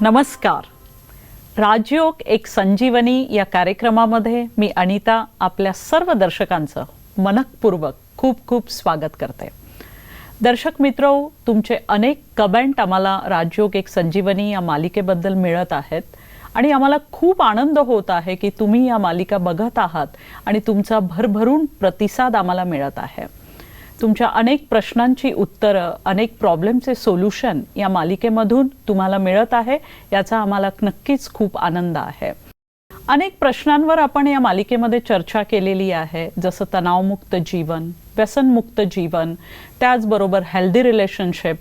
नमस्कार. राजयोग एक संजीवनी या कार्यक्रमामध्ये मी अनिता आपल्या सर्व दर्शकांचं मनकपूर्वक खूप खूप स्वागत करते. दर्शक मित्र तुमचे अनेक कमेंट आम्हाला राजयोग एक संजीवनी या मालिकेबद्दल मिळत आहेत आणि आम्हाला खूप आनंद होत आहे की तुम्ही या मालिका बघत आहात आणि तुमचा भरभरून प्रतिसाद आम्हाला मिळत आहे. तुमच्या अनेक प्रश्नांची उत्तरं अनेक प्रॉब्लेमचे सोल्युशन या मालिकेमधून तुम्हाला मिळत आहे याचा आम्हाला नक्कीच खूप आनंद आहे. अनेक प्रश्नांवर आपण या मालिकेमध्ये चर्चा केलेली आहे जसं तणावमुक्त जीवन व्यसनमुक्त जीवन त्याचबरोबर हेल्दी रिलेशनशिप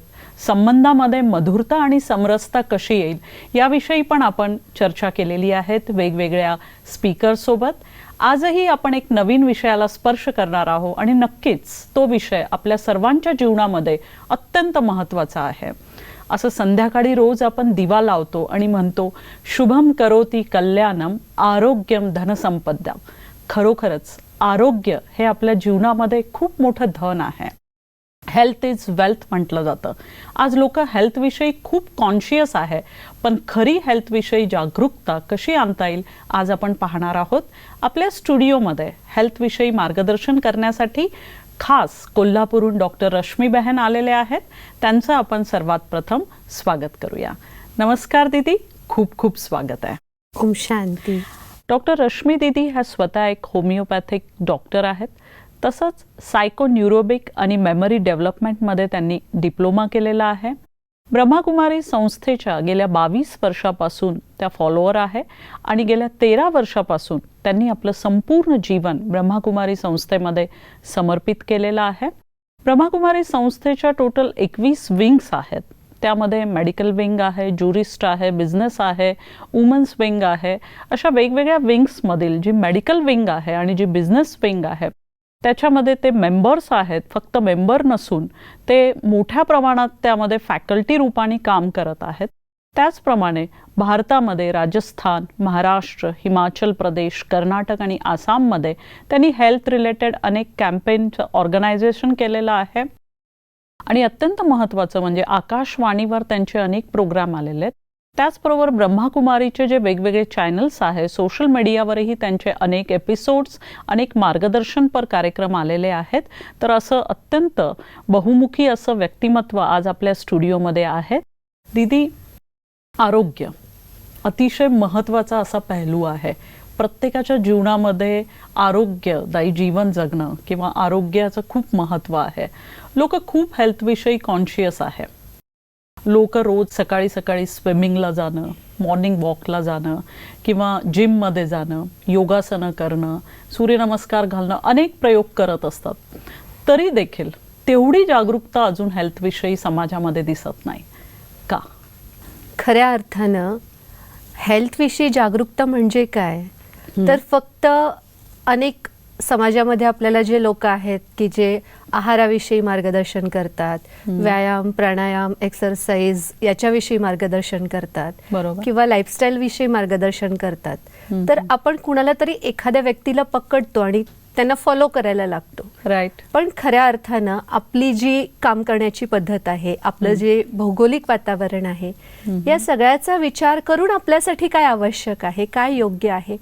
संबंधामध्ये मधुरता आणि समरसता कशी येईल याविषयी पण आपण चर्चा केलेली आहेत वेगवेगळ्या स्पीकरसोबत आजही आपण एक नवीन विषयाला स्पर्श करणार आहोत आणि नक्कीच तो विषय आपल्या सर्वांच्या जीवनामध्ये अत्यंत महत्त्वाचा आहे. असं संध्याकाळी रोज आपण दिवा लावतो आणि म्हणतो शुभम करोती कल्याणम आरोग्यम धनसंपदा खरोखरच आरोग्य हे आपल्या जीवनामध्ये खूप मोठं धन आहे. हेल्थ इज वेल्थ म्हटलं जातं. आज लोक हेल्थविषयी खूप कॉन्शियस आहे पण खरी हेल्थविषयी जागरूकता कशी आणता येईल आज आपण पाहणार आहोत. आपल्या स्टुडिओमध्ये हेल्थविषयी मार्गदर्शन करण्यासाठी खास कोल्हापूरहून डॉक्टर रश्मी बहन आलेले आहेत. त्यांचं आपण सर्वात प्रथम स्वागत करूया. नमस्कार दीदी खूप खूप स्वागत आहे. ओम शांती. डॉक्टर रश्मी दिदी ह्या स्वतः एक होमिओपॅथिक डॉक्टर आहेत. तसंच सायकोन्युरोबिक आणि मेमरी डेव्हलपमेंटमध्ये त्यांनी डिप्लोमा केलेला आहे. ब्रह्माकुमारी संस्थेच्या गेल्या बावीस वर्षापासून त्या फॉलोअर आहे आणि गेल्या तेरा वर्षापासून त्यांनी आपलं संपूर्ण जीवन ब्रह्माकुमारी संस्थेमध्ये समर्पित केलेलं आहे. ब्रह्माकुमारी संस्थेच्या टोटल एकवीस विंग्स आहेत. त्यामध्ये मेडिकल विंग आहे ज्युरिस्ट आहे बिझनेस आहे वुमन्स विंग आहे. अशा वेगवेगळ्या विंग्समधील जी मेडिकल विंग आहे आणि जी बिझनेस विंग आहे त्याच्यामध्ये ते मेंबर्स आहेत फक्त मेंबर नसून ते मोठ्या प्रमाणात त्यामध्ये फॅकल्टी रूपाने काम करत आहेत. त्याचप्रमाणे भारतामध्ये राजस्थान महाराष्ट्र हिमाचल प्रदेश कर्नाटक आणि आसाममध्ये त्यांनी हेल्थ रिलेटेड अनेक कॅम्पेनचं ऑर्गनायझेशन केलेलं आहे. आणि अत्यंत महत्त्वाचं म्हणजे आकाशवाणीवर त्यांचे अनेक प्रोग्राम आलेले आहेत. त्याचबरोबर ब्रह्माकुमारीचे जे वेगवेगळे चॅनल्स आहे सोशल मीडियावरही त्यांचे अनेक एपिसोड्स अनेक मार्गदर्शनपर कार्यक्रम आलेले आहेत. तर असं अत्यंत बहुमुखी असं व्यक्तिमत्व आज आपल्या स्टुडिओमध्ये आहे. दीदी आरोग्य अतिशय महत्त्वाचा असा पहलू आहे. प्रत्येकाच्या जीवनामध्ये आरोग्यदायी जीवन जगणं किंवा आरोग्याचं खूप महत्त्व आहे. लोक खूप हेल्थविषयी कॉन्शियस आहे लोक रोज सकाळी सकाळी स्विमिंगला जाणं मॉर्निंग वॉकला जाणं किंवा जिममध्ये जाणं योगासनं करणं सूर्यनमस्कार घालणं अनेक प्रयोग करत असतात. तरी देखील तेवढी जागरूकता अजून हेल्थविषयी समाजामध्ये दिसत नाही. का? खऱ्या अर्थानं हेल्थविषयी जागरूकता म्हणजे काय? तर फक्त अनेक समाजामध्ये आपल्याला जे लोक आहेत की जे आहाराविषयी मार्गदर्शन करतात व्यायाम प्राणायाम एक्सरसाइज याच्याविषयी मार्गदर्शन करतात. किंवा लाईफस्टाईल विषयी मार्गदर्शन करतात. तर आपण कुणाला तरी एखाद्या व्यक्तीला पकडतो आणि त्यांना फॉलो करायला लागतो. राईट पण खऱ्या अर्थानं आपली जी काम करण्याची पद्धत आहे आपलं जे भौगोलिक वातावरण आहे या सगळ्याचा विचार करून आपल्यासाठी काय आवश्यक आहे काय योग्य आहे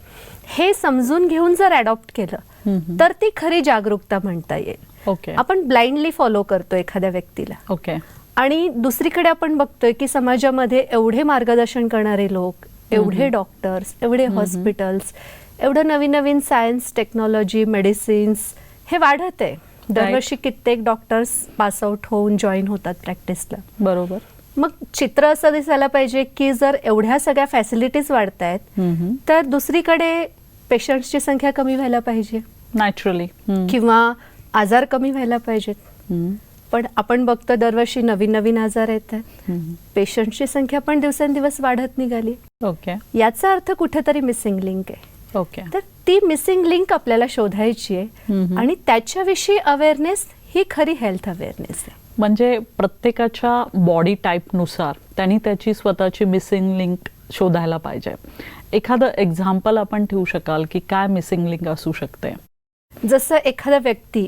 हे समजून घेऊन जर अडॉप्ट केलं तर ती खरी जागरूकता म्हणता येईल. ओके आपण ब्लाइंडली फॉलो करतो एखाद्या व्यक्तीला. ओके आणि दुसरीकडे आपण बघतोय की समाजामध्ये एवढे मार्गदर्शन करणारे लोक एवढे डॉक्टर्स एवढे हॉस्पिटल्स एवढं नवीन नवीन सायन्स टेक्नॉलॉजी मेडिसिन्स हे वाढत आहे. दरवर्षी कित्येक डॉक्टर्स पास आउट होऊन जॉईन होतात प्रॅक्टिसला बरोबर. मग चित्र असं दिसायला पाहिजे की जर एवढ्या सगळ्या फॅसिलिटीज वाढत आहेत. तर दुसरीकडे पेशंट्सची संख्या कमी व्हायला पाहिजे. नॅचरली किंवा आजार कमी व्हायला पाहिजेत. पण आपण बघतो दरवर्षी नवीन नवीन आजार येतात पेशंटची संख्या पण दिवसेंदिवस वाढत निघाली. ओके. याचा अर्थ कुठेतरी मिसिंग लिंक आहे. ओके. तर ती मिसिंग लिंक आपल्याला शोधायची आहे. आणि त्याच्याविषयी अवेअरनेस ही खरी हेल्थ अवेअरनेस आहे. म्हणजे प्रत्येकाच्या बॉडी टाईपनुसार त्यांनी त्याची स्वतःची मिसिंग लिंक शोधायला पाहिजे. एखादं एक्झाम्पल आपण ठेवू शकाल की काय मिसिंग लिंक असू शकते. जसं एखादा व्यक्ती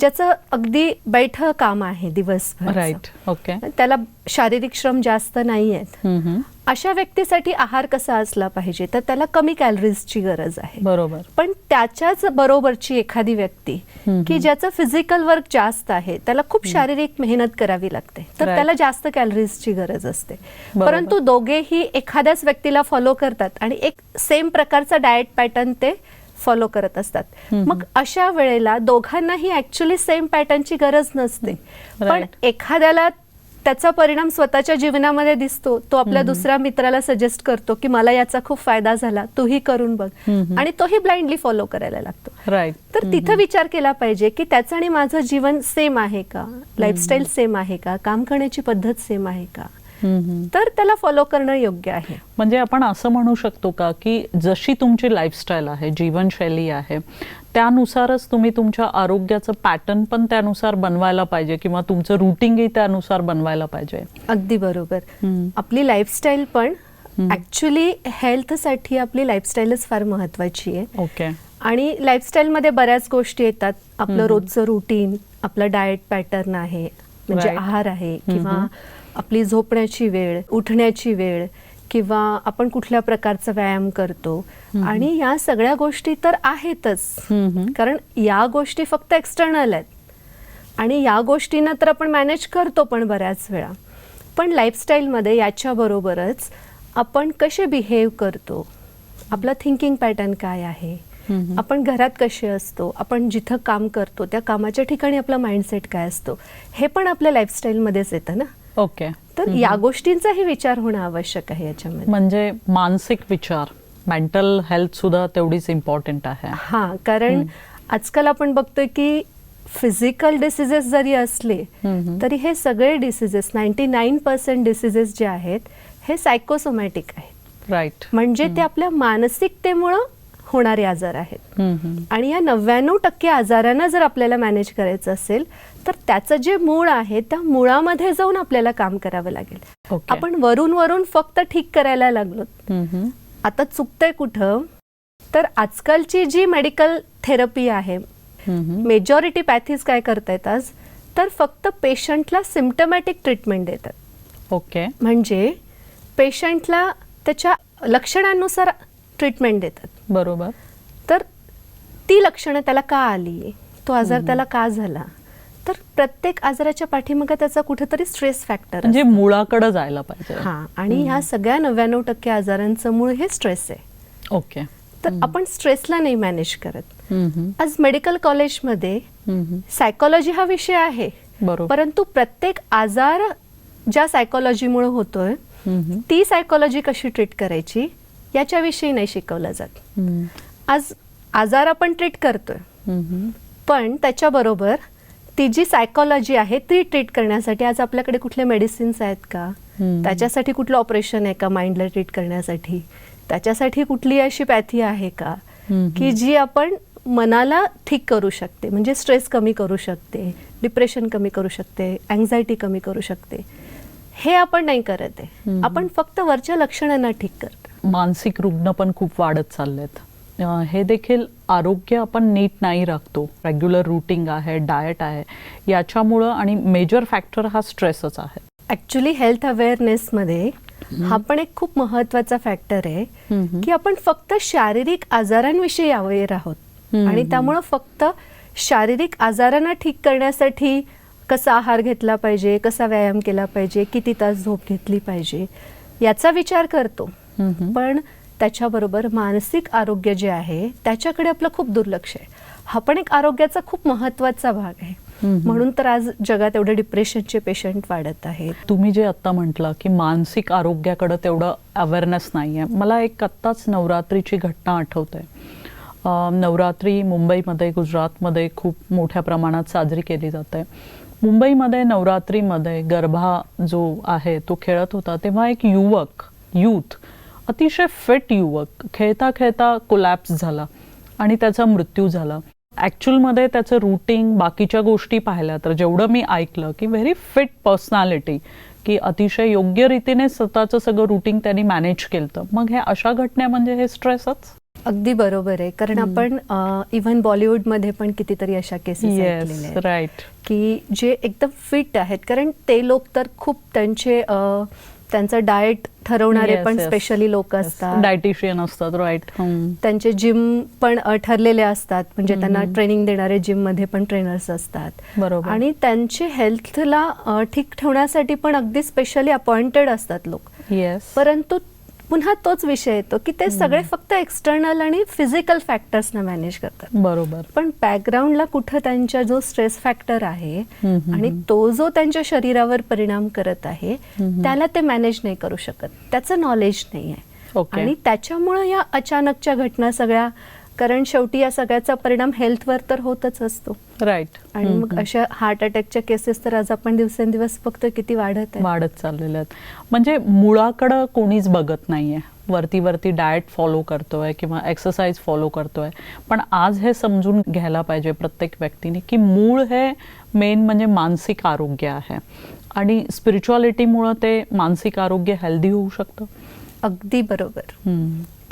ज्याचं अगदी बैठ काम आहे दिवसभर राईट ओके त्याला शारीरिक श्रम जास्त नाही आहेत अशा व्यक्तीसाठी आहार कसा असला पाहिजे? तर त्याला कमी कॅलरीजची गरज आहे. बरोबर. पण त्याच्याच बरोबरची एखादी व्यक्ती. की ज्याचं फिजिकल वर्क जास्त आहे त्याला खूप शारीरिक मेहनत करावी लागते. तर. त्याला जास्त कॅलरीजची गरज असते. परंतु दोघेही एखाद्याच व्यक्तीला फॉलो करतात आणि एक सेम प्रकारचा डाएट पॅटर्न ते फॉलो करत असतात. मग अशा वेळेला दोघांनाही ऍक्च्युली सेम पॅटर्नची गरज नसते. पण. एखाद्याला त्याचा परिणाम स्वतःच्या जीवनामध्ये दिसतो तो आपल्या दुसऱ्या मित्राला सजेस्ट करतो की मला याचा खूप फायदा झाला तूही करून बघ. आणि तोही ब्लाइंडली फॉलो करायला लागतो. राईट तर तिथं विचार केला पाहिजे की त्याचं आणि माझं जीवन सेम आहे का? लाईफस्टाईल सेम आहे का? काम करण्याची पद्धत सेम आहे का? तर त्याला फॉलो करणं योग्य आहे म्हणजे आपण असं म्हणू शकतो का की जशी तुमची लाईफस्टाईल आहे जीवनशैली आहे त्यानुसारच तुम्ही तुमच्या आरोग्याचं पॅटर्न पण त्यानुसार बनवायला पाहिजे किंवा तुमचं रुटीनही त्यानुसार बनवायला पाहिजे अगदी बरोबर. आपली लाईफस्टाईल पण. ऍक्च्युली हेल्थसाठी आपली लाईफस्टाईलच फार महत्वाची आहे ओके आणि लाईफस्टाईलमध्ये बऱ्याच गोष्टी येतात आपलं. रोजचं रुटीन आपलं डाएट पॅटर्न आहे म्हणजे Right. आहार आहे किंवा. आपली झोपण्याची वेळ उठण्याची वेळ किंवा आपण कुठल्या प्रकारचा व्यायाम करतो. आणि या सगळ्या गोष्टी तर आहेतच. कारण या गोष्टी फक्त एक्सटर्नल आहेत. आणि या गोष्टींना तर आपण मॅनेज करतो पण बऱ्याच वेळा. पण लाईफस्टाईलमध्ये याच्याबरोबरच आपण कसे बिहेव करतो? आपलं थिंकिंग पॅटर्न काय आहे. आपण घरात कसे असतो? आपण जिथं काम करतो त्या कामाच्या ठिकाणी आपला माइंडसेट काय असतो? हे पण आपल्या लाईफस्टाईलमध्येच येतं ना? ओके. तर या गोष्टींचाही विचार होणं आवश्यक आहे याच्यामध्ये. म्हणजे मानसिक विचार मेंटल हेल्थ सुद्धा तेवढीच इम्पॉर्टंट आहे. हा कारण आजकाल आपण बघतोय की फिजिकल डिसिजेस जरी असले. तरी हे सगळे diseases ninety nine percent diseases जे आहेत हे सायकोसोमॅटिक आहेत. राईट म्हणजे ते आपल्या मानसिकतेमुळं होणारे आजार आहेत. आणि या नव्याण्णव टक्के आजारांना जर आपल्याला मॅनेज करायचं असेल तर त्याचं जे मूळ आहे त्या मुळामध्ये जाऊन आपल्याला काम करावं लागेल. आपण वरून वरून फक्त ठीक करायला लागलो. आता चुकतंय कुठं? तर आजकालची जी मेडिकल थेरपी आहे मेजॉरिटी पॅथीज काय करतायत आज? तर फक्त पेशंटला सिम्टमॅटिक ट्रीटमेंट देतात. ओके. म्हणजे पेशंटला त्याच्या लक्षणांनुसार ट्रीटमेंट देतात. बरोबर. तर ती लक्षणं त्याला का आली तो आजार त्याला का झाला? तर प्रत्येक आजाराच्या पाठीमागे त्याचा कुठेतरी स्ट्रेस फॅक्टर म्हणजे मुळाकडे जायला पाहिजे. हा आणि ह्या सगळ्या नव्याण्णव टक्के आजारांचं मूळ हे स्ट्रेस आहे. ओके. तर आपण स्ट्रेसला नाही मॅनेज करत. आज मेडिकल कॉलेजमध्ये. सायकोलॉजी हा विषय आहे. बरोबर. परंतु प्रत्येक आजार ज्या सायकोलॉजीमुळे होतोय. ती सायकोलॉजी कशी ट्रीट करायची याच्याविषयी नाही शिकवलं जात. आज आजार आपण ट्रीट करतोय. पण त्याच्याबरोबर ती जी सायकोलॉजी आहे ती ट्रीट करण्यासाठी आज आपल्याकडे कुठले मेडिसिन्स आहेत का. त्याच्यासाठी कुठलं ऑपरेशन आहे का माइंडला ट्रीट करण्यासाठी त्याच्यासाठी कुठली अशी पॅथी आहे का. की जी आपण मनाला ठीक करू शकते म्हणजे स्ट्रेस कमी करू शकते डिप्रेशन कमी करू शकते अँझायटी कमी करू शकते हे आपण नाही करत आहे. आपण फक्त वरच्या लक्षणांना ठीक करतो मानसिक रुग्ण पण खूप वाढत चाललेत हे देखील आरोग्य आपण नीट नाही राखतो रेग्युलर रुटीन आहे डाएट आहे याच्यामुळं आणि मेजर फॅक्टर हा स्ट्रेसच आहे ऍक्च्युली हेल्थ अवेअरनेसमध्ये हा पण एक खूप महत्त्वाचा फॅक्टर आहे. की आपण फक्त शारीरिक आजारांविषयी अवेअर आहोत. आणि त्यामुळं फक्त शारीरिक आजारांना ठीक करण्यासाठी कसा आहार घेतला पाहिजे कसा व्यायाम केला पाहिजे किती तास झोप घेतली पाहिजे याचा विचार करतो. पण त्याच्याबरोबर मानसिक आरोग्य जे आहे त्याच्याकडे आपलं खूप दुर्लक्ष आहे. हा पण एक आरोग्याचा खूप महत्त्वाचा भाग आहे. म्हणून तर आज जगात एवढे डिप्रेशनचे पेशंट वाढत आहेत. तुम्ही जे आत्ता म्हटलं की मानसिक आरोग्याकडे तेवढं अवेअरनेस नाही आहे मला एक आत्ताच नवरात्रीची घटना आठवते नवरात्री मुंबईमध्ये गुजरातमध्ये खूप मोठ्या प्रमाणात साजरी केली जाते. मुंबईमध्ये नवरात्रीमध्ये गरबा जो आहे तो खेळत होता तेव्हा एक युवक यूथ अतिशय फिट युवक खेळता खेळता कोलॅप्स झाला आणि त्याचा मृत्यू झाला. ॲक्च्युअलमध्ये त्याचं रुटीन बाकीच्या गोष्टी पाहिल्या. तर जेवढं मी ऐकलं की व्हेरी फिट पर्सनॅलिटी की अतिशय योग्य रीतीने स्वतःचं सगळं रुटीन त्यांनी मॅनेज केलं मग हे अशा घटना म्हणजे हे स्ट्रेसच अगदी बरोबर आहे. कारण आपण इव्हन बॉलिवूडमध्ये पण कितीतरी अशा केसेस राईट की जे एकदम फिट आहेत. कारण ते लोक तर खूप त्यांचे त्यांचं डाएट ठरवणारे पण स्पेशली लोक असतात. डायटिशियन असतात राईट त्यांचे जिम पण अ, ठरलेले असतात. म्हणजे त्यांना ट्रेनिंग देणारे जिममध्ये पण ट्रेनर्स असतात. बरोबर. आणि त्यांचे हेल्थला अ, ठीक ठेवण्यासाठी पण अगदी स्पेशली अपॉइंटेड असतात लोक. येस परंतु पुन्हा तोच विषय येतो की ते सगळे फक्त एक्सटर्नल आणि फिजिकल फॅक्टर्सना मॅनेज करतात. बरोबर. पण बॅकग्राऊंडला कुठं त्यांच्या जो स्ट्रेस फॅक्टर आहे. आणि तो जो त्यांच्या शरीरावर परिणाम करत आहे त्याला ते मॅनेज नाही करू शकत. त्याचं नॉलेज नाही आहे. आणि त्याच्यामुळं या अचानकच्या घटना सगळ्या कारण शेवटी या सगळ्याचा परिणाम हेल्थवर तर होतच असतो. राईट आणि मग अशा हार्ट अटॅकच्या केसेस तर आज आपण दिवसेंदिवस बघतोय किती वाढत आहे वाढत चाललेल्या आहेत. म्हणजे मुळाकडं कोणीच बघत नाहीये. वरती वरती डाएट फॉलो करतोय किंवा एक्सरसाइज फॉलो करतोय. पण आज हे समजून घ्यायला पाहिजे प्रत्येक व्यक्तीने की मूळ हे मेन म्हणजे मानसिक आरोग्य आहे. आणि स्पिरिच्युअलिटीमुळं ते मानसिक आरोग्य हेल्दी होऊ शकतं. अगदी बरोबर.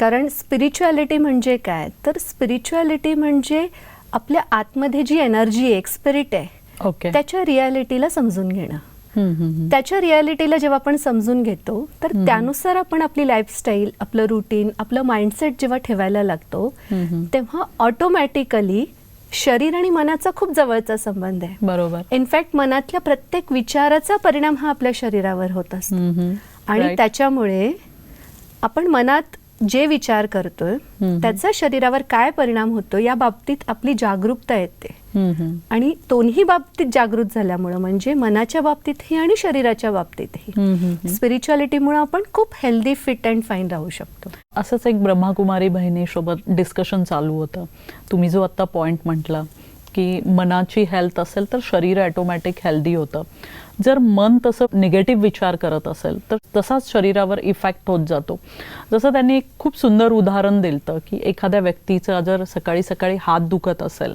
कारण स्पिरिच्युअलिटी म्हणजे काय तर स्पिरिच्युअलिटी म्हणजे आपल्या आतमध्ये जी एनर्जी आहे स्पिरिट आहे ओके त्याच्या रियालिटीला समजून घेणं. त्याच्या रियालिटीला जेव्हा आपण समजून घेतो तर त्यानुसार आपण आपली लाईफस्टाईल आपलं रुटीन आपलं माइंडसेट जेव्हा ठेवायला लागतो. तेव्हा ऑटोमॅटिकली शरीर आणि मनाचा खूप जवळचा संबंध आहे बरोबर इनफॅक्ट मनातल्या प्रत्येक विचाराचा परिणाम हा आपल्या शरीरावर होत असतो. आणि. त्याच्यामुळे आपण मनात जे विचार करतोय. त्याचा शरीरावर काय परिणाम होतो या बाबतीत आपली जागरूकता येते. आणि दोन्ही बाबतीत जागृत झाल्यामुळं म्हणजे मनाच्या बाबतीतही आणि शरीराच्या बाबतीतही. स्पिरिच्युअलिटीमुळे आपण खूप हेल्दी फिट अँड फाईन राहू शकतो असंच एक ब्रह्माकुमारी बहिणीसोबत डिस्कशन चालू होतं तुम्ही जो आत्ता पॉईंट म्हटला की मनाची हेल्थ असेल तर शरीर ॲटोमॅटिक हेल्दी होतं जर मन तसं निगेटिव्ह विचार करत असेल तर तसाच शरीरावर इफेक्ट होत जातो. जसं त्यांनी एक खूप सुंदर उदाहरण दिलं की एखाद्या व्यक्तीचा जर सकाळी सकाळी हात दुखत असेल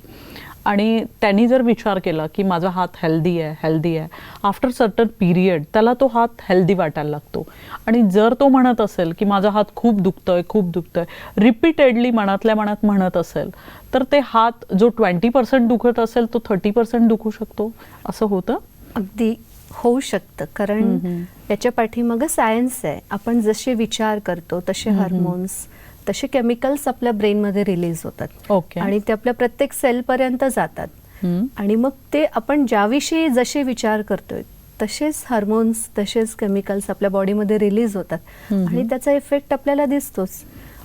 आणि त्यांनी जर विचार केला की माझा हात हेल्दी आहे हेल्दी आहे आफ्टर सर्टन पिरियड त्याला तो हात हेल्दी वाटायला लागतो. आणि जर तो म्हणत असेल की माझा हात खूप दुखतोय खूप दुखतोय रिपीटेडली मनातल्या मनात म्हणत असेल तर ते हात जो ट्वेंटी पर्सेंट दुखत असेल तो थर्टी पर्सेंट दुखू शकतो. असं होतं? अगदी. होऊ शकतं कारण. याच्या पाठीमागं सायन्स आहे आपण जसे विचार करतो तसे हार्मोन्स तसे केमिकल्स आपल्या ब्रेनमध्ये रिलीज होतात ओके आणि ते आपल्या प्रत्येक सेलपर्यंत जातात. आणि मग ते आपण ज्याविषयी जसे विचार करतोय तसेच हार्मोन्स तसेच केमिकल्स आपल्या बॉडीमध्ये रिलीज होतात. आणि त्याचा इफेक्ट आपल्याला दिसतोच.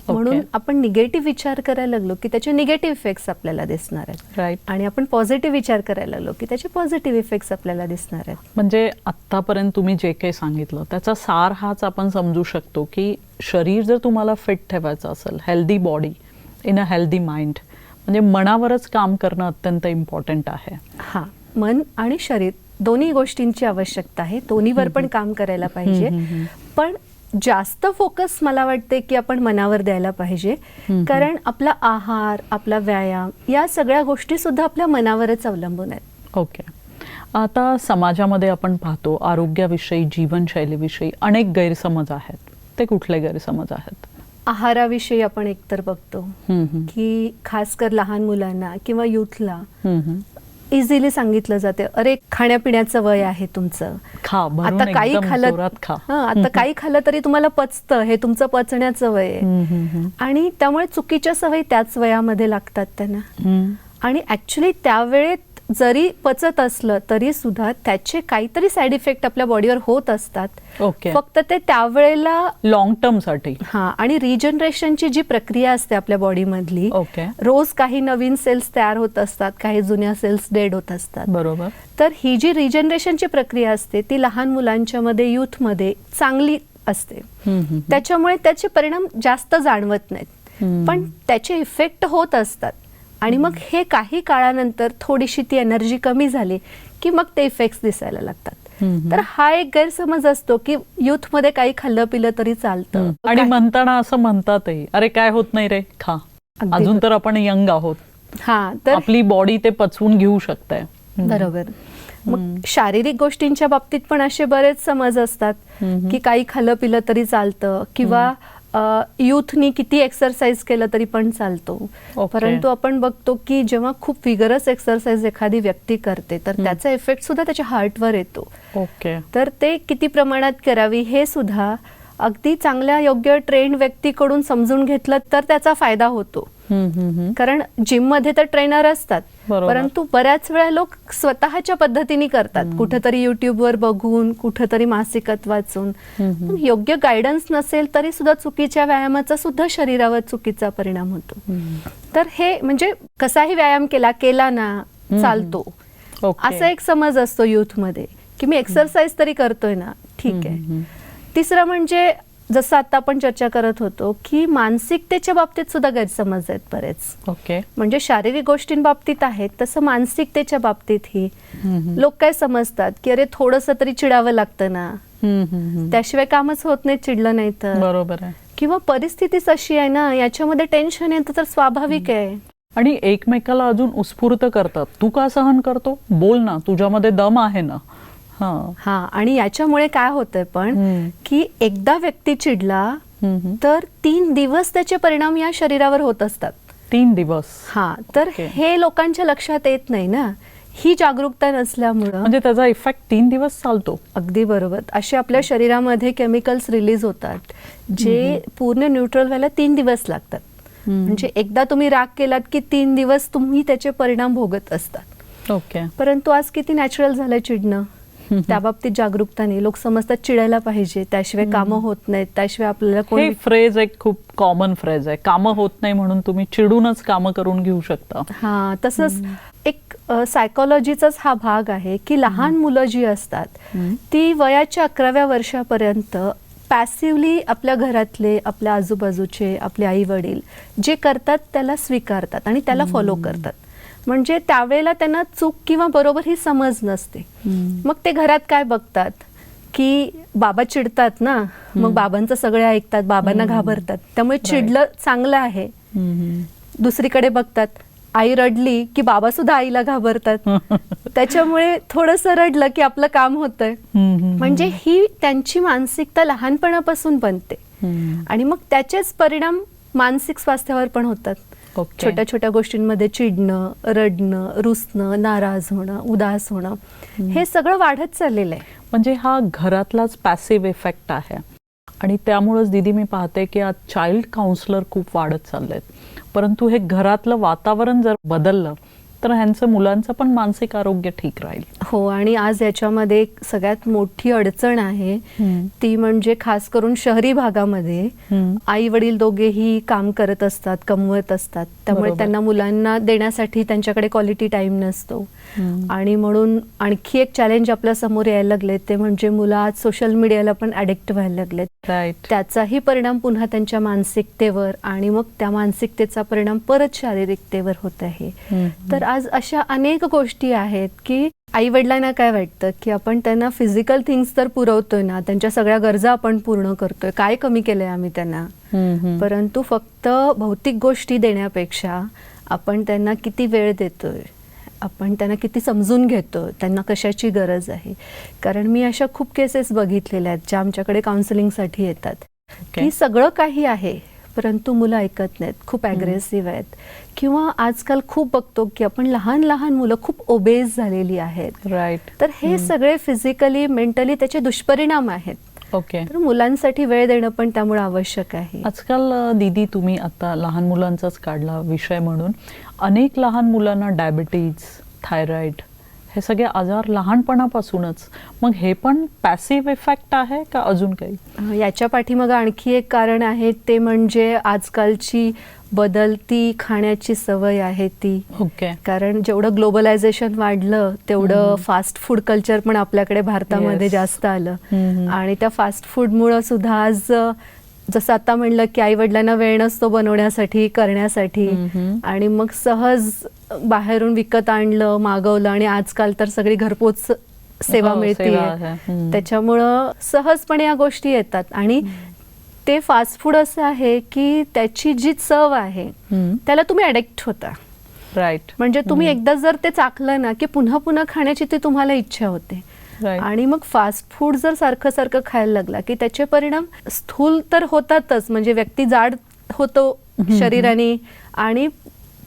म्हणून आपण निगेटिव्ह विचार करायला लागलो की त्याचे निगेटिव्ह इफेक्ट्स आपल्याला दिसणार आहेत. राईट आणि आपण पॉझिटिव्ह विचार करायला लागलो की त्याचे पॉझिटिव्ह इफेक्ट्स आपल्याला दिसणार आहेत. म्हणजे आत्तापर्यंत तुम्ही जे काही सांगितलं त्याचा सार हाच आपण समजू शकतो की शरीर जर तुम्हाला फिट ठेवायचं असेल healthy body in a healthy mind म्हणजे मनावरच काम करणं अत्यंत इम्पॉर्टंट आहे. हा मन आणि शरीर दोन्ही गोष्टींची आवश्यकता आहे. दोन्हीवर पण काम करायला पाहिजे. पण जास्त फोकस मला वाटते की आपण मनावर द्यायला पाहिजे. कारण आपला आहार आपला व्यायाम या सगळ्या गोष्टी सुद्धा आपल्या मनावरच अवलंबून आहेत ओके आता समाजामध्ये आपण पाहतो आरोग्याविषयी जीवनशैलीविषयी अनेक गैरसमज आहेत ते कुठले गैरसमज आहेत आहाराविषयी आपण एकतर बघतो. की खास कर लहान मुलांना किंवा युथला. इझिली सांगितलं जाते अरे खाण्यापिण्याचं वय आहे तुमचं. खा आता काही खाल्लं हं, आता काही खाल्लं तरी तुम्हाला पचतं हे तुमचं पचण्याचं वय आहे. आणि त्यामुळे चुकीच्या सवयी त्याच वयामध्ये लागतात त्यांना. आणि ऍक्च्युली त्यावेळेत जरी पचत असलं तरी सुद्धा त्याचे काहीतरी साईड इफेक्ट आपल्या बॉडीवर होत असतात. ओके फक्त ते त्यावेळेला लॉंग टर्मसाठी. हा आणि रिजनरेशनची जी प्रक्रिया असते आपल्या बॉडीमधली ओके रोज काही नवीन सेल्स तयार होत असतात काही जुन्या सेल्स डेड होत असतात. बरोबर. तर ही जी रिजनरेशनची प्रक्रिया असते ती लहान मुलांच्या मध्ये युथमध्ये चांगली असते. त्याच्यामुळे त्याचे परिणाम जास्त जाणवत नाहीत. पण त्याचे इफेक्ट होत असतात. आणि मग हे काही काळानंतर थोडीशी ती एनर्जी कमी झाली की मग ते इफेक्ट्स दिसायला लागतात. तर हा एक गैरसमज असतो की युथमध्ये काही खाल्लं पिलं तरी चालतं. आणि म्हणताना असं म्हणतातही अरे काय होत नाही रे खा. अजून. तर आपण यंग आहोत. हा तर आपली बॉडी ते पचवून घेऊ शकते बरोबर. मग शारीरिक गोष्टींच्या बाबतीत पण असे बरेच समज असतात. की काही खाल्लं पिलं तरी चालतं किंवा युथनी किती एक्सरसाइज केलं तरी पण चालतो Okay. परंतु आपण बघतो की जेव्हा खूप विगरस एक्सरसाइज एखादी व्यक्ती करते तर हम्म. त्याचा इफेक्ट सुद्धा त्याच्या हार्टवर येतो ओके तर ते किती प्रमाणात करावी हे सुद्धा अगदी चांगल्या योग्य ट्रेंड व्यक्तीकडून समजून घेतलं तर त्याचा फायदा होतो. कारण जिममध्ये तर ट्रेनर असतात. परंतु बऱ्याच वेळा लोक स्वतःच्या पद्धतीने करतात. कुठेतरी युट्यूबवर बघून कुठेतरी मासिकात वाचून. योग्य गायडन्स नसेल तरी सुद्धा चुकीच्या व्यायामाचा सुद्धा शरीरावर चुकीचा परिणाम होतो. तर हे म्हणजे कसाही व्यायाम केला केला ना चालतो. असा एक समज असतो युथमध्ये की मी एक्सरसाइज तरी करतोय ना ठीक आहे. तिसरं म्हणजे जसं आता आपण चर्चा करत होतो की मानसिकतेच्या बाबतीत सुद्धा गैरसमज आहेत बरेच. ओके. म्हणजे शारीरिक गोष्टींबाबतीत आहेत तसं मानसिकतेच्या बाबतीतही. लोक काय समजतात की अरे थोडंसं तरी चिडावं लागतं ना. त्याशिवाय कामच होत नाही चिडलं नाही तर. बरोबर आहे. किंवा परिस्थितीच अशी आहे ना याच्यामध्ये टेन्शन येतं तर स्वाभाविक आहे. आणि एकमेकाला अजून उत्स्फूर्त करतात. तू का सहन करतो? बोल ना तुझ्यामध्ये दम आहे ना. हा. हा आणि याच्यामुळे काय होतंय पण. की एकदा व्यक्ती चिडला. तर तीन दिवस त्याचे परिणाम या शरीरावर होत असतात. तीन दिवस. हा तर ओके. हे लोकांच्या लक्षात येत नाही ना? ही जागरूकता नसल्यामुळं. म्हणजे त्याचा इफेक्ट तीन दिवस चालतो. अगदी बरोबर. असे आपल्या शरीरामध्ये केमिकल्स रिलीज होतात जे पूर्ण न्यूट्रल व्हायला तीन दिवस लागतात. म्हणजे एकदा तुम्ही राग केलात की तीन दिवस तुम्ही त्याचे परिणाम भोगत असतात. ओके. परंतु आज किती नॅचरल झालंय चिडणं? त्या बाबतीत जागरूकता नाही. लोक समजतात चिडायला पाहिजे. त्याशिवाय कामं होत नाहीत. त्याशिवाय आपल्याला कोणी फ्रेज एक खूप कॉमन फ्रेज आहे. कामं होत नाही म्हणून तुम्ही चिडूनच कामं करून घेऊ शकता. हा तसंच एक सायकोलॉजीचाच हा भाग आहे की लहान मुलं जी असतात. ती वयाच्या अकराव्या वर्षापर्यंत पॅसिवली आपल्या घरातले आपल्या आजूबाजूचे आपले आई वडील जे करतात त्याला स्वीकारतात आणि त्याला फॉलो करतात. म्हणजे त्यावेळेला त्यांना चूक किंवा बरोबर ही समज नसते. मग ते घरात काय बघतात? की बाबा चिडतात ना मग बाबांचं सगळे ऐकतात बाबांना घाबरतात. त्यामुळे चिडलं चांगलं आहे. दुसरीकडे बघतात आई रडली की बाबा सुद्धा आईला घाबरतात. त्याच्यामुळे थोडस रडलं की आपलं काम होतंय. म्हणजे ही त्यांची मानसिकता लहानपणापासून बनते. आणि मग त्याचेच परिणाम मानसिक स्वास्थ्यावर पण होतात. ओके. छोट्या छोट्या गोष्टींमध्ये चिडणं रडणं रुसणं नाराज होणं उदास होणं हे सगळं वाढत चाललेलं आहे. म्हणजे हा घरातलाच पॅसिव्ह इफेक्ट आहे. आणि त्यामुळेच दिदी मी पाहते की आज चाइल्ड काउन्सलर खूप वाढत चाललेत. परंतु हे घरातलं वातावरण जर बदललं तर ह्यांचं मुलांचं पण मानसिक आरोग्य ठीक राहील हो आणि आज याच्यामध्ये एक सगळ्यात मोठी अडचण आहे. ती म्हणजे खास करून शहरी भागामध्ये. आई वडील दोघेही काम करत असतात कमवत असतात त्यामुळे. त्यांना मुलांना देण्यासाठी त्यांच्याकडे क्वालिटी टाइम नसतो. आणि म्हणून आणखी एक चॅलेंज आपल्यासमोर यायला लागले ते म्हणजे मुलं आज सोशल मीडियाला पण ऍडिक्ट व्हायला लागलेत त्याचाही परिणाम पुन्हा त्यांच्या मानसिकतेवर आणि मग त्या मानसिकतेचा परिणाम परत शारीरिकतेवर होत आहे. तर आज अशा अनेक गोष्टी आहेत की आई वडिलांना काय वाटतं? की आपण त्यांना फिजिकल थिंग्स तर पुरवतोय ना त्यांच्या सगळ्या गरजा आपण पूर्ण करतोय. काय कमी केलंय आम्ही त्यांना. परंतु फक्त भौतिक गोष्टी देण्यापेक्षा आपण त्यांना किती वेळ देतोय आपण त्यांना किती समजून घेतोय त्यांना कशाची गरज आहे? कारण मी अशा खूप केसेस बघितलेल्या आहेत ज्या आमच्याकडे काउन्सिलिंगसाठी येतात. ओके. की सगळं काही आहे परंतु मुलं ऐकत नाहीत खूप ॲग्रेसिव्ह आहेत. किंवा आजकाल खूप बघतो की आपण लहान लहान मुलं खूप ओबेज झालेली आहेत. राईट तर हे सगळे फिजिकली मेंटली त्याचे दुष्परिणाम आहेत. ओके तर मुलांसाठी वेळ देणं पण त्यामुळे आवश्यक आहे. आजकाल दीदी तुम्ही आता लहान मुलांचाच काढला विषय म्हणून. अनेक लहान मुलांना डायबिटीज थायरॉइड हे सगळे आजार लहानपणापासूनच. मग हे पण पॅसिव्ह इफेक्ट आहे का अजून काही? याच्या पाठीमागं आणखी एक कारण आहे ते म्हणजे आजकालची बदलती खाण्याची सवय आहे ती. ओके. कारण जेवढं ग्लोबलायझेशन वाढलं तेवढं फास्ट फूड कल्चर पण आपल्याकडे भारतामध्ये Yes. जास्त आलं. हम्म. आणि त्या फास्ट फूडमुळं सुद्धा आज जसं आता म्हणलं की आई वडिलांना वेळ नसतो बनवण्यासाठी करण्यासाठी. आणि मग सहज बाहेरून विकत आणलं मागवलं आणि आजकाल तर सगळी घरपोच सेवा हो, मिळते. त्याच्यामुळं सहजपणे या गोष्टी येतात आणि ते फास्ट फूड असं आहे की त्याची जी चव आहे. त्याला तुम्ही अडिक्ट होता राईट म्हणजे तुम्ही एकदा जर ते चाकलं ना की पुन्हा पुन्हा खाण्याची ती तुम्हाला इच्छा होते. आणि मग फास्ट फूड जर सारखं सारखं खायला लागला की त्याचे परिणाम स्थूल तर होतातच. म्हणजे व्यक्ती जाड होतो शरीराने आणि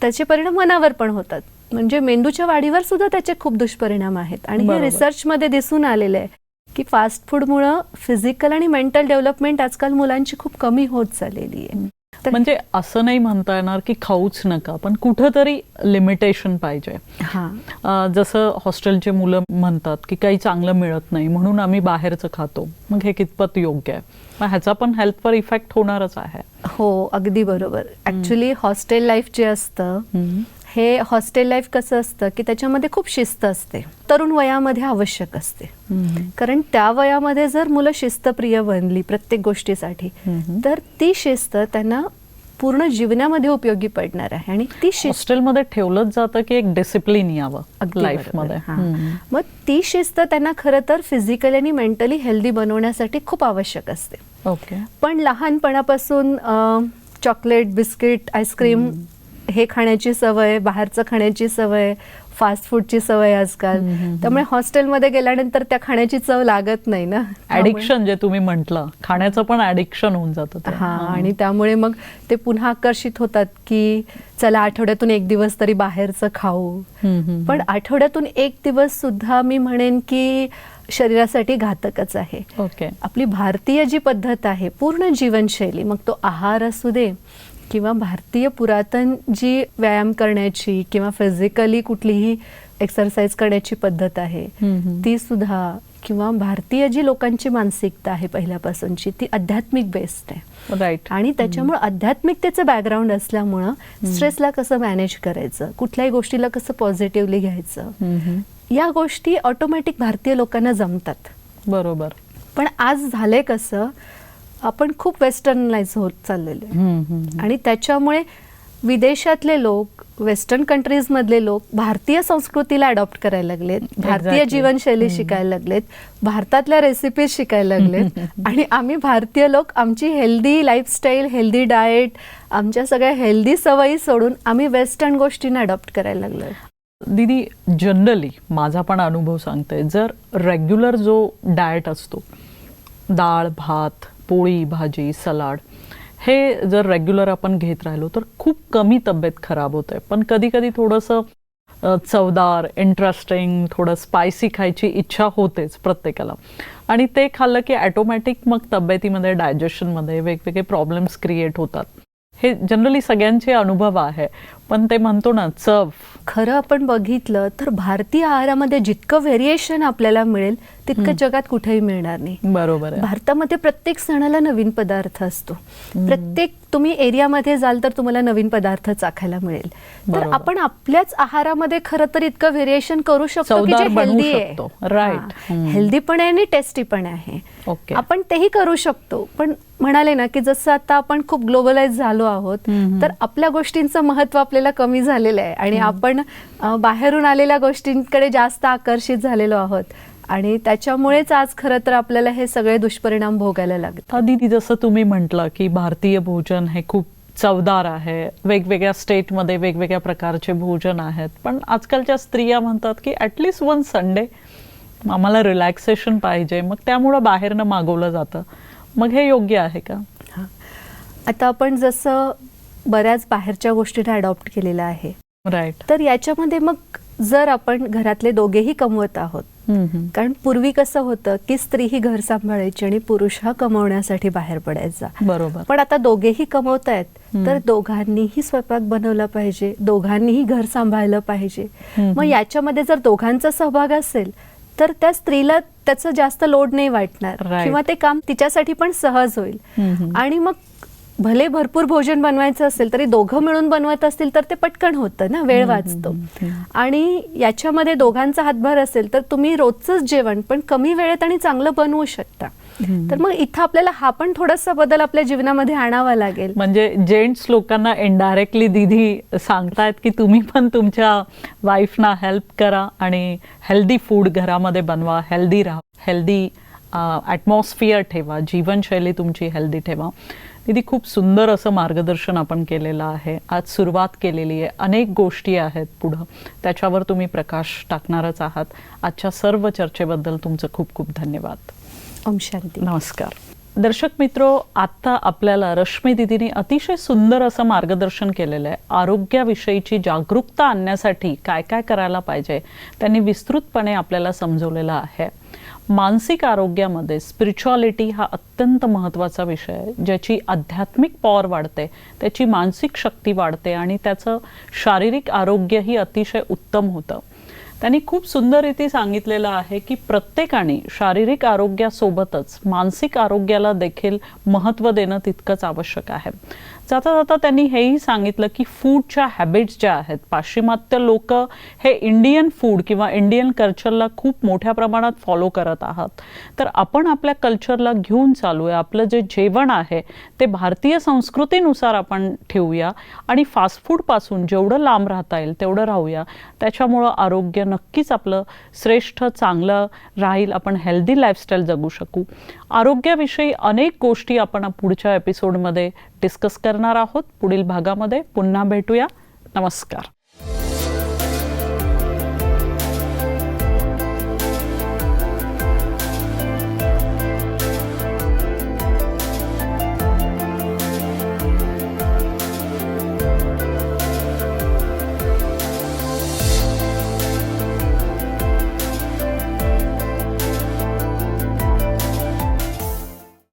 त्याचे परिणाम मनावर पण होतात. म्हणजे मेंदूच्या वाढीवर सुद्धा त्याचे खूप दुष्परिणाम आहेत. आणि हे. रिसर्चमध्ये दिसून आलेलं आहे की फास्ट फूडमुळं फिजिकल आणि मेंटल डेव्हलपमेंट आजकाल मुलांची खूप कमी होत चाललेली आहे. म्हणजे असं नाही म्हणता येणार की खाऊच नका पण कुठंतरी लिमिटेशन पाहिजे. हा. जसं हॉस्टेलचे मुलं म्हणतात की काही चांगलं मिळत नाही म्हणून आम्ही बाहेरचं खातो. मग हे कितपत योग्य आहे? मग ह्याचा पण हेल्थवर इफेक्ट होणारच आहे. हो अगदी बरोबर. ऍक्च्युली हॉस्टेल लाईफ जे असतं हे हॉस्टेल लाईफ कसं असतं की त्याच्यामध्ये खूप शिस्त असते तरुण वयामध्ये आवश्यक असते कारण त्या वयामध्ये जर मुलं शिस्तप्रिय बनली प्रत्येक गोष्टीसाठी. तर ती शिस्त त्यांना पूर्ण जीवनामध्ये उपयोगी पडणार आहे आणि ती हॉस्टेलमध्ये ठेवलंच जातं की एक डिसिप्लिन यावं अगदी लाईफ बरोबर. मध्ये. हम्म. मग ती शिस्त त्यांना खरं तर फिजिकली आणि मेंटली हेल्दी बनवण्यासाठी खूप आवश्यक असते ओके पण लहानपणापासून चॉकलेट बिस्किट आईस्क्रीम हे खाण्याची सवय बाहेरचं खाण्याची सवय फास्ट फूडची सवय आजकाल. त्यामुळे हॉस्टेलमध्ये गेल्यानंतर त्या खाण्याची चव लागत नाही ना. ऍडिक्शन जे तुम्ही म्हंटल खाण्याचं पण ऍडिक्शन होऊन जातं. हा. आणि त्यामुळे मग ते पुन्हा आकर्षित होतात की चला आठवड्यातून एक दिवस तरी बाहेरचं खाऊ. पण आठवड्यातून एक दिवस सुद्धा मी म्हणेन की शरीरासाठी घातकच आहे. ओके. आपली भारतीय जी पद्धत आहे पूर्ण जीवनशैली मग तो आहार असू दे किंवा भारतीय पुरातन जी व्यायाम करण्याची किंवा फिजिकली कुठलीही एक्सरसाइज करण्याची पद्धत आहे. ती सुद्धा किंवा भारतीय जी लोकांची मानसिकता आहे पहिल्यापासूनची ती आध्यात्मिक बेस्ड आहे. राईट आणि त्याच्यामुळे आध्यात्मिकतेचं बॅकग्राऊंड असल्यामुळं स्ट्रेसला कसं मॅनेज करायचं कुठल्याही गोष्टीला कसं पॉझिटिव्हली घ्यायचं या गोष्टी ऑटोमॅटिक भारतीय लोकांना जमतात. बरोबर. पण आज झालंय कसं आपण खूप वेस्टर्नलाइज होत चाललेलो. आणि त्याच्यामुळे विदेशातले लोक वेस्टर्न कंट्रीज मधले लोक भारतीय संस्कृतीला अडॉप्ट करायला लागलेत. भारतीय. जीवनशैली शिकायला लागलेत. भारतातल्या रेसिपीज शिकायला लागलेत. आणि आम्ही भारतीय लोक आमची हेल्दी लाईफस्टाईल हेल्दी डाएट आमच्या सगळ्या हेल्दी सवयी सोडून आम्ही वेस्टर्न गोष्टींना अडॉप्ट करायला लागलोय. दीदी जनरली माझा पण अनुभव सांगते जर रेग्युलर जो डाएट असतो डाळ भात पोळी भाजी सलाड हे जर रेग्युलर आपण घेत राहिलो तर खूप कमी तब्येत खराब होते पण कधी कधी थोडंसं चवदार इंटरेस्टिंग थोडं स्पायसी खायची इच्छा होतेच प्रत्येकाला. आणि ते खाल्लं की ॲटोमॅटिक मग तब्येतीमध्ये डायजेशनमध्ये वेगवेगळे प्रॉब्लेम्स क्रिएट होतात. हे जनरली सगळ्यांचे अनुभव आहे. पण ते म्हणतो ना चव. खरं आपण बघितलं तर भारतीय आहारामध्ये जितकं व्हेरिएशन आपल्याला मिळेल तितकं जगात कुठेही मिळणार नाही. बरोबर भारतामध्ये प्रत्येक सणाला नवीन पदार्थ असतो. प्रत्येक तुम्ही एरियामध्ये जाल तर तुम्हाला नवीन पदार्थ चाखायला मिळेल. तर. आपण आपल्याच आहारामध्ये खरं तर इतकं व्हेरिएशन करू शकतो की जे हेल्दी. आहे. हम्म. हेल्दी पण आहे आणि टेस्टी पण आहे. आपण तेही करू शकतो. पण म्हणाले ना की जसं आता आपण खूप ग्लोबलाइज झालो आहोत. तर आपल्या गोष्टींचं महत्त्व आपल्याला कमी झालेलं आहे. आणि आपण बाहेरून आलेल्या गोष्टींकडे जास्त आकर्षित झालेलो आहोत. आणि त्याच्यामुळेच आज खरं तर आपल्याला हे सगळे दुष्परिणाम भोगायला लागतात दीदी जसं तुम्ही म्हटलं की भारतीय भोजन हे खूप चवदार आहे. वेगवेगळ्या स्टेटमध्ये वेगवेगळ्या प्रकारचे भोजन आहेत. पण आजकालच्या स्त्रिया म्हणतात की ॲटलिस्ट वन संडे आम्हाला रिलॅक्सेशन पाहिजे. मग त्यामुळं बाहेरनं मागवलं जातं. मग हे योग्य आहे का. आता आपण जसं बऱ्याच बाहेरच्या गोष्टींना अडॉप्ट केलेलं आहे राईट तर याच्यामध्ये मग जर आपण घरातले दोघेही कमवत आहोत कारण पूर्वी कसं होतं की स्त्री ही घर सांभाळायची आणि पुरुष हा कमवण्यासाठी बाहेर पडायचा बरोबर पण आता दोघेही कमवत आहेत हम्म. तर दोघांनीही स्वयंपाक बनवला पाहिजे दोघांनीही घर सांभाळलं पाहिजे. मग याच्यामध्ये जर दोघांचा सहभाग असेल तर त्या स्त्रीला त्याचं जास्त लोड नाही वाटणार. किंवा ते काम तिच्यासाठी पण सहज होईल. आणि मग भले भरपूर भोजन बनवायचं असेल तरी दोघं मिळून बनवत असतील तर ते पटकन होतं ना वेळ वाचतो. आणि याच्यामध्ये दोघांचा हातभार असेल तर तुम्ही रोजच जेवण पण कमी वेळेत आणि चांगलं बनवू शकता. तर मग इथं आपल्याला हा पण थोडासा बदल आपल्या जीवनामध्ये आणावा लागेल. म्हणजे जेंट्स लोकांना इनडायरेक्टली दिदी सांगतायत की तुम्ही पण तुमच्या वाईफना हेल्प करा आणि हेल्दी फूड घरामध्ये बनवा हेल्दी राहा हेल्दी ॲटमॉस्फिअर ठेवा जीवनशैली तुमची हेल्दी ठेवा. दीदी खूप सुंदर असं मार्गदर्शन आपण केलेलं आहे. आज सुरुवात केलेली आहे. अनेक गोष्टी आहेत पुढं. त्याच्यावर तुम्ही प्रकाश टाकणारच आहात. आजच्या सर्व चर्चेबद्दल तुमचं खूप खूप धन्यवाद. ओम शांती. नमस्कार. दर्शक मित्रो आत्ता आपल्याला रश्मी दिदीने अतिशय सुंदर असं मार्गदर्शन केलेलं आहे. आरोग्याविषयीची जागरूकता आणण्यासाठी काय काय करायला पाहिजे त्यांनी विस्तृतपणे आपल्याला समजवलेलं आहे. मानसिक आरोग्यामध्ये स्पिरिच्युअलिटी हा अत्यंत महत्त्वाचा विषय आहे ज्याची आध्यात्मिक पॉवर वाढते त्याची मानसिक शक्ती वाढते आणि त्याचं शारीरिक आरोग्यही अतिशय उत्तम होतं. त्यांनी खूप सुंदर रीती सांगितलेलं आहे की प्रत्येकाने शारीरिक आरोग्यासोबतच मानसिक आरोग्याला देखील महत्त्व देणं तितकंच आवश्यक आहे. जाता जाता त्यांनी हेही सांगितलं की फूडच्या हॅबिट्स ज्या आहेत पाश्चिमात्य लोक हे इंडियन फूड किंवा इंडियन कल्चरला खूप मोठ्या प्रमाणात फॉलो करत आहात. तर आपण आपल्या कल्चरला घेऊन चालूया. आपलं जे जेवण आहे ते भारतीय संस्कृतीनुसार आपण ठेवूया आणि फास्ट फूडपासून जेवढं लांब राहता येईल तेवढं राहूया. त्याच्यामुळं आरोग्य नक्कीच आपलं श्रेष्ठ चांगलं राहील. आपण हेल्दी लाईफस्टाईल जगू शकू. आरोग्याविषयी अनेक गोष्टी आपण पुढच्या एपिसोडमध्ये डिस्कस करणार आहोत पुढील भागामध्ये. पुन्हा भेटूया. नमस्कार.